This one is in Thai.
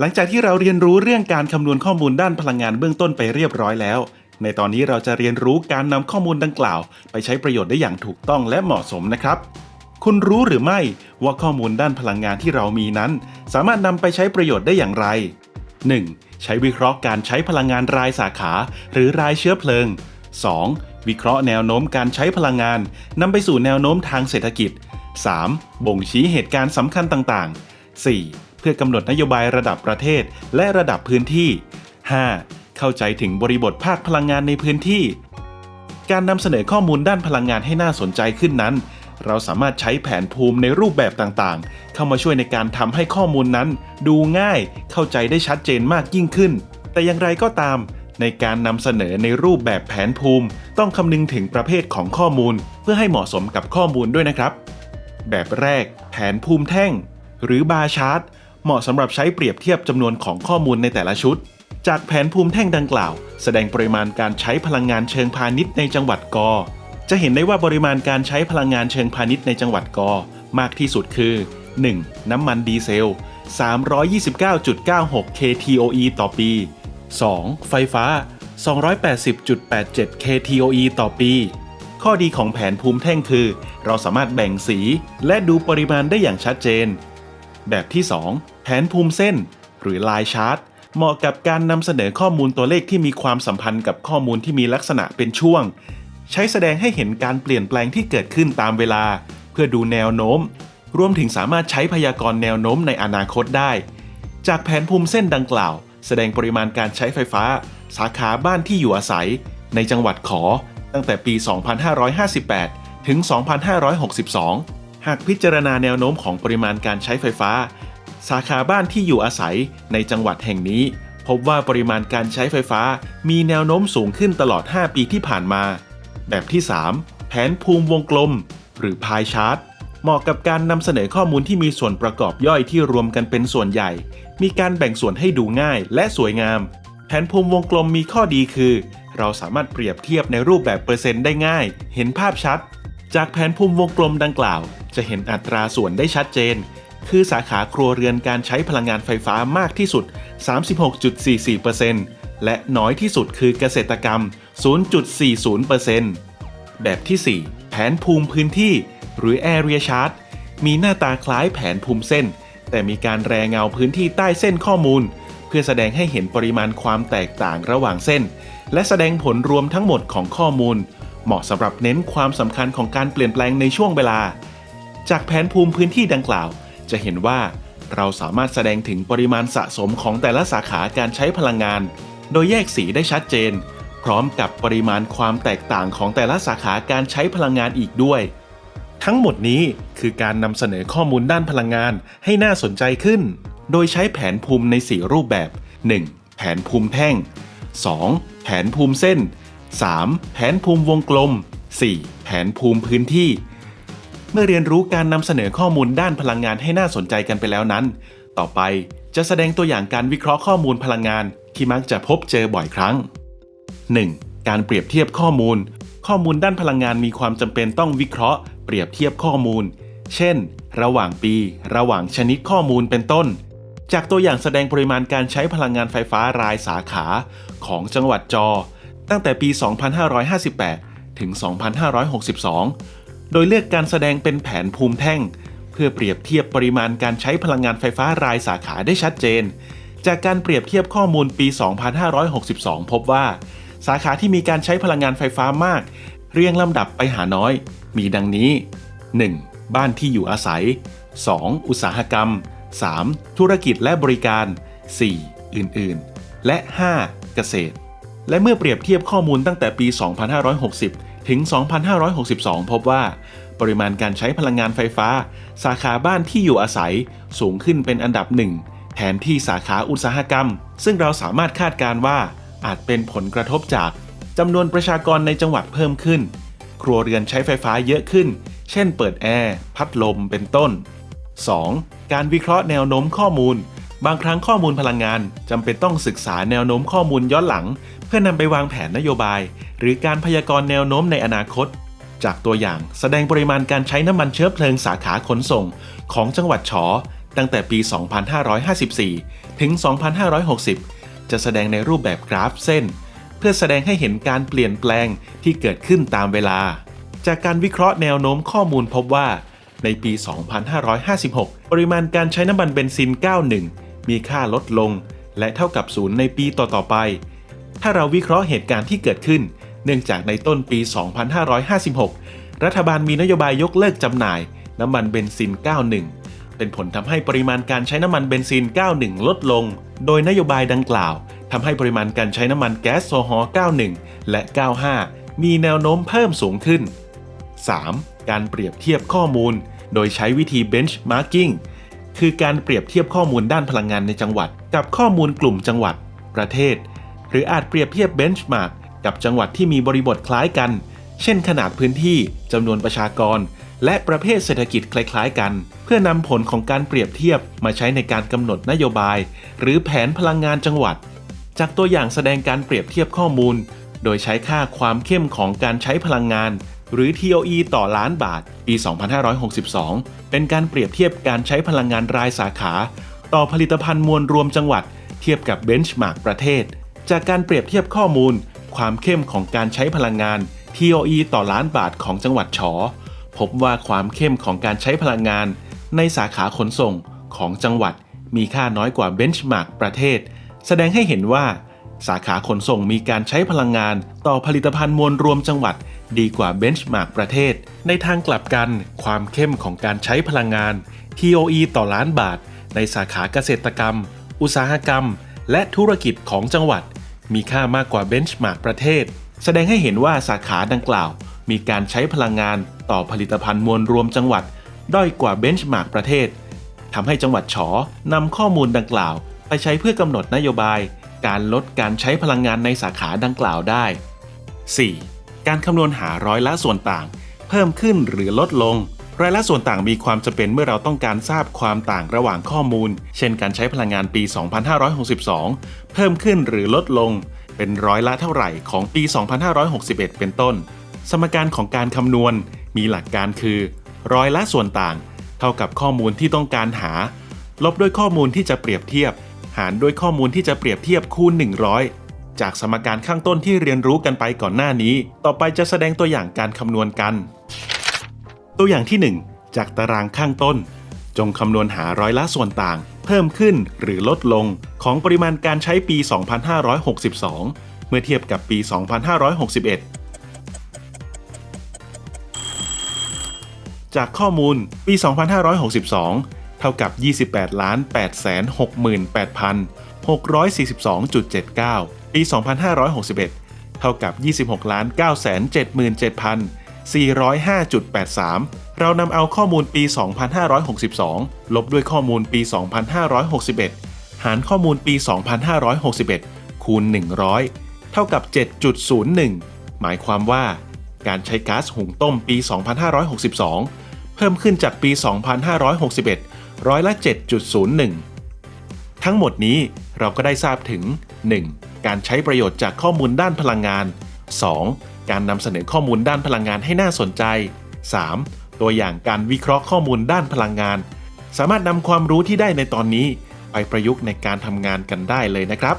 หลังจากที่เราเรียนรู้เรื่องการคำนวณข้อมูลด้านพลังงานเบื้องต้นไปเรียบร้อยแล้ว ในตอนนี้เราจะเรียนรู้การนำข้อมูลดังกล่าว ไปใช้ประโยชน์ได้อย่างถูกต้องและเหมาะสมนะครับ คุณรู้หรือไม่ว่าข้อมูลด้านพลังงานที่เรามีนั้น สามารถนำไปใช้ประโยชน์ได้อย่างไร 1. ใช้วิเคราะห์การใช้พลังงานรายสาขา หรือรายเชื้อเพลิง 2. วิเคราะห์แนวโน้มการใช้พลังงานนำไปสู่แนวโน้มทางเศรษฐกิจ 3. บ่งชี้เหตุการณ์สำคัญต่าง ๆ 4. เพื่อกำหนดนโยบายระดับประเทศและระดับพื้นที่ 5. เข้าใจถึงบริบทภาคพลังงานในพื้นที่ การนำเสนอข้อมูลด้านพลังงานให้น่าสนใจขึ้นนั้น เราสามารถใช้แผนภูมิในรูปแบบต่างๆ เข้ามาช่วยในการทำให้ข้อมูลนั้น ดูง่าย เข้าใจได้ชัดเจนมากยิ่งขึ้น แต่อย่างไรก็ตาม ในการนำเสนอในรูปแบบแผนภูมิ ต้องคำนึงถึงประเภทของข้อมูล เพื่อให้เหมาะสมกับข้อมูลด้วยนะครับ แบบแรก แผนภูมิแท่ง หรือบาร์ชาร์ต เหมาะสำหรับใช้เปรียบเทียบจำนวนของข้อมูลในแต่ละชุด จากแผนภูมิแท่งดังกล่าว แสดงปริมาณการใช้พลังงานเชิงพาณิชย์ในจังหวัดกอ จะเห็นได้ว่าปริมาณการใช้พลังงานเชิงพาณิชย์ในจังหวัดกอ มากที่สุดคือ 1. น้ำมันดีเซล 329.96 kTOE ต่อปี 2. ไฟฟ้า 280.87 kTOE ต่อปี ข้อดีของแผนภูมิแท่งคือ เราสามารถแบ่งสีและดูปริมาณได้อย่างชัดเจน แบบที่ 2 แผนภูมิเส้น หรือลายชาร์ตเหมาะกับการนำเสนอข้อมูลตัวเลขที่มีความสัมพันธ์กับข้อมูลที่มีลักษณะเป็นช่วง ใช้แสดงให้เห็นการเปลี่ยนแปลงที่เกิดขึ้นตามเวลา เพื่อดูแนวโน้ม รวมถึงสามารถใช้พยากรณ์แนวโน้มในอนาคตได้ จากแผนภูมิเส้นดังกล่าว แสดงปริมาณการใช้ไฟฟ้า สาขาบ้านที่อยู่อาศัย ในจังหวัดขอ ตั้งแต่ปี 2558 ถึง 2562 หากพิจารณาแนวโน้มของปริมาณการใช้ไฟฟ้า สาขาบ้านที่อยู่อาศัยในจังหวัดแห่งนี้ พบว่าปริมาณการใช้ไฟฟ้ามีแนวโน้มสูงขึ้นตลอด 5 ปีที่ผ่านมา แบบที่ 3 แผนภูมิวงกลม หรือพายชาร์ตเหมาะกับการนำเสนอข้อมูลที่มีส่วนประกอบย่อยที่รวมกันเป็นส่วนใหญ่ มีการแบ่งส่วนให้ดูง่ายและสวยงาม แผนภูมิวงกลมมีข้อดีคือ เราสามารถเปรียบเทียบในรูปแบบเปอร์เซ็นต์ได้ง่าย เห็นภาพชัด จากแผนภูมิวงกลมดังกล่าว จะเห็นอัตราส่วนได้ชัดเจน คือสาขาครัวเรือนการใช้พลังงานไฟฟ้ามากที่สุด 36.44%และน้อยที่สุดคือเกษตรกรรม 0.40%แบบที่ 4 แผนภูมิพื้นที่ หรือ Area Chart มีหน้าตาคล้ายแผนภูมิเส้น แต่มีการแรงเงาพื้นที่ใต้เส้นข้อมูล เพื่อแสดงให้เห็นปริมาณความแตกต่างระหว่างเส้น และแสดงผลรวมทั้งหมดของข้อมูล เหมาะสำหรับเน้นความสำคัญของการเปลี่ยนแปลงในช่วงเวลา จากแผนภูมิพื้นที่ดังกล่าว จะเห็นว่าเราสามารถแสดงถึงปริมาณสะสมของแต่ละสาขาการใช้พลังงาน โดยแยกสีได้ชัดเจน พร้อมกับปริมาณความแตกต่างของแต่ละสาขาการใช้พลังงานอีกด้วย ทั้งหมดนี้คือการนำเสนอข้อมูลด้านพลังงานให้น่าสนใจขึ้น โดยใช้แผนภูมิใน 4 รูปแบบ 1. แผนภูมิแท่ง 2. แผนภูมิเส้น 3. แผนภูมิวงกลม 4. แผนภูมิพื้นที่ เมื่อเรียนรู้การนำเสนอข้อมูลด้านพลังงานให้น่าสนใจกันไปแล้วนั้น ต่อไปจะแสดงตัวอย่างการวิเคราะห์ข้อมูลพลังงานที่มักจะพบเจอบ่อยครั้ง 1. การเปรียบเทียบข้อมูล ข้อมูลด้านพลังงานมีความจำเป็นต้องวิเคราะห์ เปรียบเทียบข้อมูล เช่น ระหว่างปี ระหว่างชนิดข้อมูลเป็นต้น จากตัวอย่างแสดงปริมาณการใช้พลังงานไฟฟ้ารายสาขา ของจังหวัดจอ ตั้งแต่ปี 2558 ถึง 2562 โดยเลือกการแสดงเป็นแผนภูมิแท่ง เพื่อเปรียบเทียบปริมาณการใช้พลังงานไฟฟ้ารายสาขาได้ชัดเจน จากการเปรียบเทียบข้อมูลปี 2562 พบว่า สาขาที่มีการใช้พลังงานไฟฟ้ามาก เรียงลำดับไปหาน้อย มีดังนี้ 1. บ้านที่อยู่อาศัย 2. อุตสาหกรรม 3. ธุรกิจและบริการ 4. อื่น ๆ และ 5. เกษตร และเมื่อเปรียบเทียบข้อมูลตั้งแต่ปี 2560 ถึง 2562 พบว่า ปริมาณการใช้พลังงานไฟฟ้า สาขาบ้านที่อยู่อาศัยสูงขึ้นเป็นอันดับหนึ่งแทนที่สาขาอุตสาหกรรม ซึ่งเราสามารถคาดการณ์ว่าอาจเป็นผลกระทบจากจำนวนประชากรในจังหวัดเพิ่มขึ้น ครัวเรือนใช้ไฟฟ้าเยอะขึ้น เช่นเปิดแอร์ พัดลมเป็นต้น 2. การวิเคราะห์แนวโน้มข้อมูล บางครั้งข้อมูลพลังงานจำเป็นต้องศึกษาแนวโน้มข้อมูลย้อนหลัง เพื่อนำไปวางแผนนโยบาย หรือการพยากรณ์แนวโน้มในอนาคต จากตัวอย่างแสดงปริมาณการใช้น้ำมันเชื้อเพลิงสาขาขนส่ง ของจังหวัดฉอตั้งแต่ปี 2554 ถึง 2560 จะแสดงในรูปแบบกราฟเส้น เพื่อแสดงให้เห็นการเปลี่ยนแปลงที่เกิดขึ้นตามเวลา จากการวิเคราะห์แนวโน้มข้อมูลพบว่า ในปี 2556 ปริมาณการใช้น้ำมันเบนซิน 91 มีค่าลดลง และเท่ากับศูนย์ในปีต่อๆไป ถ้าเราวิเคราะห์เหตุการณ์ที่เกิดขึ้น เนื่องจากในต้นปี 2556 รัฐบาลมีนโยบายยกเลิกจำหน่าย น้ำมันเบนซิน 91 เป็นผลทำให้ปริมาณการใช้น้ำมันเบนซิน 91 ลดลง โดยนโยบายดังกล่าวทำให้ปริมาณการใช้น้ำมันแก๊สโซฮอล์91 และ 95 มีแนวโน้มเพิ่มสูงขึ้น 3. การเปรียบเทียบข้อมูล โดยใช้วิธี benchmarking คือการเปรียบเทียบข้อมูลด้านพลังงานในจังหวัด กับข้อมูลกลุ่มจังหวัด ประเทศ หรืออาจเปรียบเทียบ benchmark กับจังหวัดที่มีบริบทคล้ายกัน เช่น ขนาดพื้นที่จำนวนประชากร และประเภทเศรษฐกิจคล้ายๆ กัน เพื่อนำผลของการเปรียบเทียบมาใช้ในการกำหนดนโยบาย หรือแผนพลังงานจังหวัด จากตัวอย่างแสดงการเปรียบเทียบข้อมูล โดยใช้ค่าความเข้มของการใช้พลังงาน หรือ TOE ต่อล้านบาท ปี 2562 เป็นการเปรียบเทียบการใช้พลังงานรายสาขา ต่อผลิตภัณฑ์มวลรวมจังหวัด เทียบกับเบนช์มาร์กประเทศ จากการเปรียบเทียบข้อมูล ความเข้มของการใช้พลังงาน TOE ต่อล้านบาทของจังหวัดฉอพบว่าความเข้มของการใช้พลังงาน ในสาขาขนส่งของจังหวัดมีค่าน้อยกว่าเบนช์มาร์กประเทศ แสดงให้เห็นว่า สาขาขนส่งมีการใช้พลังงานต่อผลิตภัณฑ์มวลรวมจังหวัด ดีกว่าเบนช์มาร์กประเทศ ในทางกลับกัน ความเข้มของการใช้พลังงาน TOE ต่อล้านบาท ในสาขาเกษตรกรรม อุตสาหกรรม และธุรกิจของจังหวัด มีค่ามากกว่าเบนช์มาร์กประเทศ แสดงให้เห็นว่าสาขาดังกล่าว มีการใช้พลังงานต่อผลิตภัณฑ์มวลรวมจังหวัด ด้อยกว่าเบนช์มาร์กประเทศทำให้จังหวัดฉอนำข้อมูลดังกล่าว ไปใช้เพื่อกำหนดนโยบาย การลดการใช้พลังงานในสาขาดังกล่าวได้ 4. การคำนวณหาร้อยละส่วนต่าง เพิ่มขึ้นหรือลดลง ร้อยละส่วนต่างมีความจำเป็นเมื่อเราต้องการทราบความต่างระหว่างข้อมูล เช่นการใช้พลังงานปี 2562 เพิ่มขึ้นหรือลดลง เป็นร้อยละเท่าไหร่ของปี 2561 เป็นต้น สมการของการคำนวณ มีหลักการคือ ร้อยละส่วนต่าง เท่ากับข้อมูลที่ต้องการหา ลบด้วยข้อมูลที่จะเปรียบเทียบ หารด้วยข้อมูลที่จะเปรียบเทียบคูณ 100 จากสมการข้างต้นที่เรียนรู้กันไปก่อนหน้านี้ ต่อไปจะแสดงตัวอย่างการคำนวณกัน ตัวอย่างที่ 1 จากตารางข้างต้น จงคำนวณหาร้อยละส่วนต่าง เพิ่มขึ้นหรือลดลงของปริมาณการใช้ปี 2562 เมื่อเทียบกับปี 2561จากข้อมูลปี 2562 เท่ากับ 28 ล้าน8 6 8 6 4 2 7 9 ปี 2561 เท่ากับ 26 ล้าน9 7 7 405.83 เรานำเอาข้อมูลปี 2562 ลบด้วยข้อมูลปี 2561 หารข้อมูลปี 2561 คูณ 100 เท่ากับ 7.01 หมายความว่า การใช้ก๊าซหุงต้มปี 2562 เพิ่มขึ้นจากปี 2561 ร้อยละ 7.01 ทั้งหมดนี้เราก็ได้ทราบถึง 1. การใช้ประโยชน์จากข้อมูลด้านพลังงาน 2. การนำเสนอข้อมูลด้านพลังงานให้น่าสนใจ 3. ตัวอย่างการวิเคราะห์ข้อมูลด้านพลังงาน สามารถนำความรู้ที่ได้ในตอนนี้ ไปประยุกต์ในการทำงานกันได้เลยนะครับ